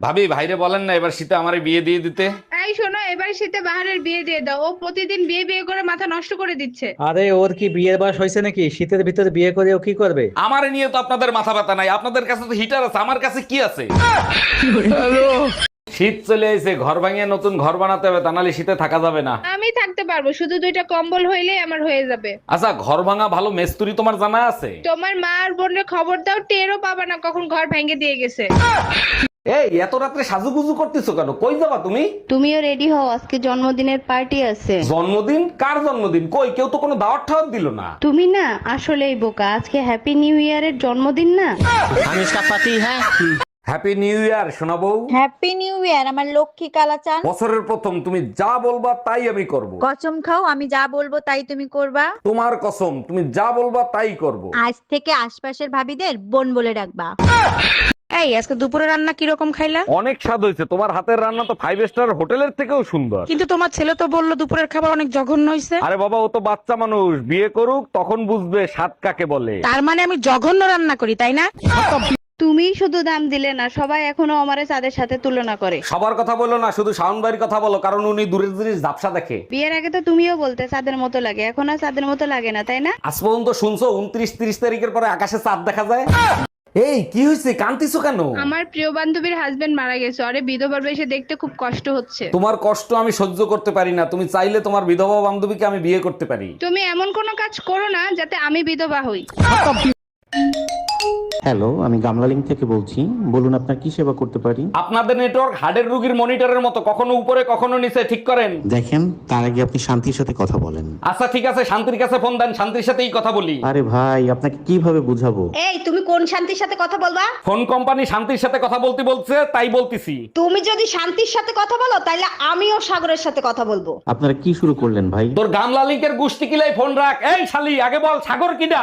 ভাবি ভাইরে বলেন না এবার শীতে আমার বিয়ে দিয়ে দিতে। এই শোনো এবার শীতে বাহারের বিয়ে দিয়ে দাও। ও প্রতিদিন বিয়ে বিয়ে করে মাথা নষ্ট করে দিচ্ছে। আরে ওর কি বিয়ের বয়স হয়েছে নাকি? শীতের ভিতরে বিয়ে করে ও কি করবে? আমার নিয়ে তো আপনাদের মাথা ব্যথা নাই। আপনাদের কাছে তো হিটার আছে আমার কাছে কি আছে? শীত চলে এসে ঘর ভাঙিয়ে নতুন ঘর বানাতে হবে তা নাহলে শীতে থাকা যাবে না। আমি থাকতে পারব শুধু দুইটা কম্বল হইলেই আমার হয়ে যাবে। আচ্ছা ঘর ভাঙা ভালো মেস্তুরি তোমার জানা আছে? তোমার মা আর বোনের খবর দাও টেরও পাবা না কখন ঘর ভেঙে দিয়ে গেছে। এই এত রাত্রে সাজুগুজু করতেছো কেন? কই যাবা তুমি? তুমিও রেডি হও আজকে জন্মদিনের পার্টি আছে। জন্মদিন? কার জন্মদিন? কই কেউ তো কোনো দাওয়াত ঠাওয়াত দিল না। তুমি না আসলেই বোকা আজকে হ্যাপি নিউ ইয়ারের জন্মদিন না? আমি পাতি হ্যাঁ? হ্যাপি নিউ ইয়ার শোনাবো হ্যাপি নিউ ইয়ার আমার লক্ষ্মী কালাচান। বছরের প্রথম তুমি যা বলবা তাই আমি করব। কসম খাও আমি যা বলব তাই তুমি করবা। তোমার কসম তুমি যা বলবা তাই করব। আজ থেকে আশপাশের ভাবিদের বোন বলে ডাকবা। এই আজকে দুপুরে রান্না কীরকম খাইলা? অনেক স্বাদ হয়েছে। তোমার হাতের রান্না তো ফাইভ স্টার হোটেলের থেকেও সুন্দর। কিন্তু তোমার ছেলে তো বলল দুপুরের খাবার অনেক জঘন্য হয়েছে আরে বাবা ও তো বাচ্চা মানুষ বিয়ে করুক তখন বুঝবে স্বাদ কাকে বলে। তার মানে আমি জঘন্য রান্না করি তাই না? তুমিই শুধু দাম দিলে না সবাই এখনও আমারে তাদের সাথে তুলনা করে। সবার কথা বলো না শুধু শাওন ভাইয়ের কথা বলো কারণ উনি দূরের জিনিস ঝাপসা দেখে। বিয়ের আগে তো তুমিও বলতে চাঁদের মতো লাগে এখন আর চাঁদের মতো লাগে না তাই না? আজ পর্যন্ত শুনছো উনত্রিশ তিরিশ তারিখের পরে আকাশে চাঁদ দেখা যায়? এই কি হয়েছে কান্তিছো কেন? আমার প্রিয় বান্ধবীর হাজবেন্ড মারা গেছে। আরে বিধবা বেশে দেখতে খুব কষ্ট হচ্ছে। তোমার কষ্ট আমি সহ্য করতে পারি না। তুমি চাইলে তোমার বিধবা বান্ধবীকে আমি বিয়ে করতে পারি। তুমি এমন কোনো কাজ করো না যাতে আমি বিধবা হই। হ্যালো আমি গামলালিং থেকে বলছি। বলুন আপনার কি সেবা করতে পারি? আপনাদের নেটওয়ার্ক হার্টের রুগীর মনিটরের মতো কখনো উপরে কখনো নিচে ঠিক করেন? দেখেন তার আগে আপনি শান্তির সাথে কথা বলেন। আচ্ছা ঠিক আছে শান্তির কাছে ফোন দেন শান্তির সাথেই কথা বলি। আরে ভাই আপনাকে কীভাবে বুঝাবো? এই তুমি কোন শান্তির সাথে কথা বলবা? ফোন কোম্পানি শান্তির সাথে কথা বলতে বলছে তাই বলতেছি। তুমি যদি শান্তির সাথে কথা বলো তাহলে আমিও সাগরের সাথে কথা বলব। আপনারা কি শুরু করলেন ভাই? তোর গামলা লিঙ্কের গুষ্টি কিলাই ফোন রাখ। এই শালি আগে বল সাগর কিডা?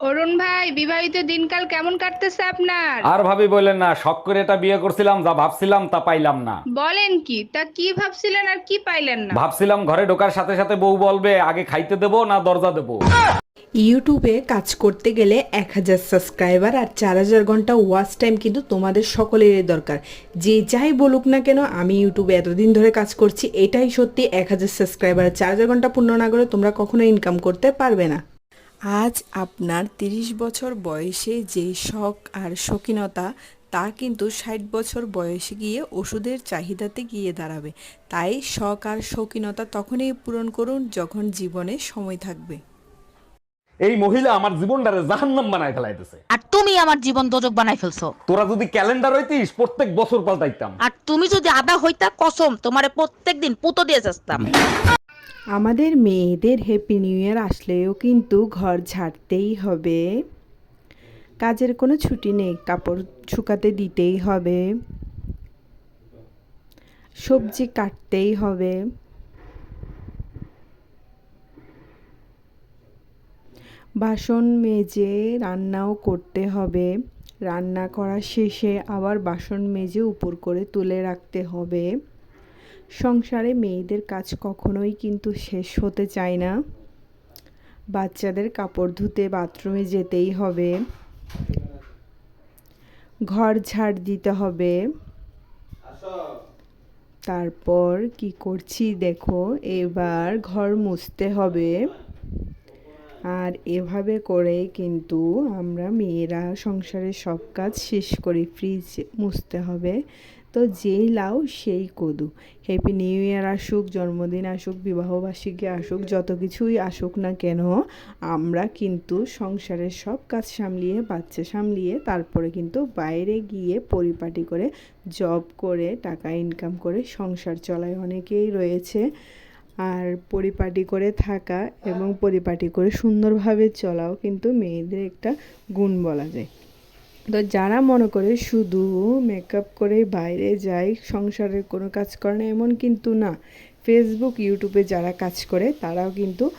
অরুণ ভাই বিবাহিত দিনকাল কেমন কাটতেছে আপনার? আর ভাবি বললেন না শখ করে এটা বিয়ে করছিলাম যা ভাবছিলাম তা পাইলাম না। বলেন কি তা কি ভাবছিলেন আর কি পাইলেন না? ভাবছিলাম ঘরে ঢোকার সাথে সাথে বউ বলবে আগে খাইতে দেবো না দরজা দেবো। ইউটিউবে কাজ করতে গেলে এক হাজার সাবস্ক্রাইবার আর চার হাজার ঘণ্টা ওয়াচ টাইম কিন্তু তোমাদের সকলেরই দরকার। যে যাই বলুক না কেন আমি ইউটিউবে এতদিন ধরে কাজ করছি এটাই সত্যি। এক হাজার সাবস্ক্রাইবার আর চার হাজার ঘণ্টা পূর্ণ না করে তোমরা কখনো ইনকাম করতে পারবে না। আজ আপনার তিরিশ বছর বয়সে যে শখ আর শৌখিনতা তা কিন্তু ষাট বছর বয়সে গিয়ে ওষুধের চাহিদাতে গিয়ে দাঁড়াবে। তাই শখ আর শৌখিনতা তখনই পূরণ করুন যখন জীবনে সময় থাকবে। এই মহিলা আমার জীবনটারে জাহান্নাম বানায় ফেলাইতেছে। আর তুমি আমার জীবন দোজক বানাই ফেলছো। তোরা যদি ক্যালেন্ডার হইতিস প্রত্যেক বছর পাল্টাইতাম। আর তুমি যদি আদা হইতা কসম তোমারে প্রত্যেকদিন পুতো দিয়ে যাস্তাম আমাদের মেয়েদের হ্যাপি নিউ ইয়ার আসলেও কিন্তু ঘর ঝাড়তেই হবে। কাজের কোনো ছুটি নেই, কাপড় শুকাতে দিতেই হবে। সবজি কাটতেই হবে। বাসন মেজে রান্নাও করতে হবে। রান্না করার শেষে আবার বাসন মেজে উপর করে তুলে রাখতে হবে। সংসারে মেয়েদের কাজ কখনোই কিন্তু শেষ হতে চায় না। বাচ্চাদের কাপড় ধুতে বাথরুমে যেতেই হবে। ঘর ঝাড় দিতে হবে। তারপর কি করছি দেখো, এবার ঘর মুছতে হবে। আর এভাবে করে কিন্তু আমরা মেয়েরা সংসারের সব কাজ শেষ করি ফ্রিজ মুছতে হবে। তো যেই লাউ, সেই কদু। হ্যাপি নিউ ইয়ার আসুক, জন্মদিন আসুক বিবাহবার্ষিকী আসুক, যত কিছুই আসুক না কেন, আমরা কিন্তু সংসারের সব কাজ সামলিয়ে, বাচ্চা সামলিয়ে, তারপরে কিন্তু বাইরে গিয়ে পরিপাটি করে জব করে, টাকা ইনকাম করে সংসার চলায় অনেকেই রয়েছে। আর পরিপাটি করে থাকা এবং পরিপাটি করে সুন্দরভাবে চলাও কিন্তু মেয়েদের একটা গুণ বলা যায়। তো যারা মনে করে শুধু মেকআপ করে বাইরে যায়, সংসারের কোনো কাজ করে না, এমন কিন্তু না। ফেসবুক ইউটিউবে যারা কাজ করে, তারাও কিন্তু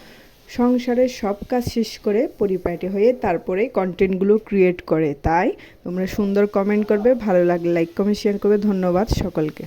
সংসারের সব কাজ শেষ করে পরিপাটি হয়ে তারপরে কন্টেন্টগুলো ক্রিয়েট করে। তাই তোমরা সুন্দর কমেন্ট করবে, ভালো লাগলে লাইক কমেন্ট শেয়ার করবে। ধন্যবাদ সকলকে।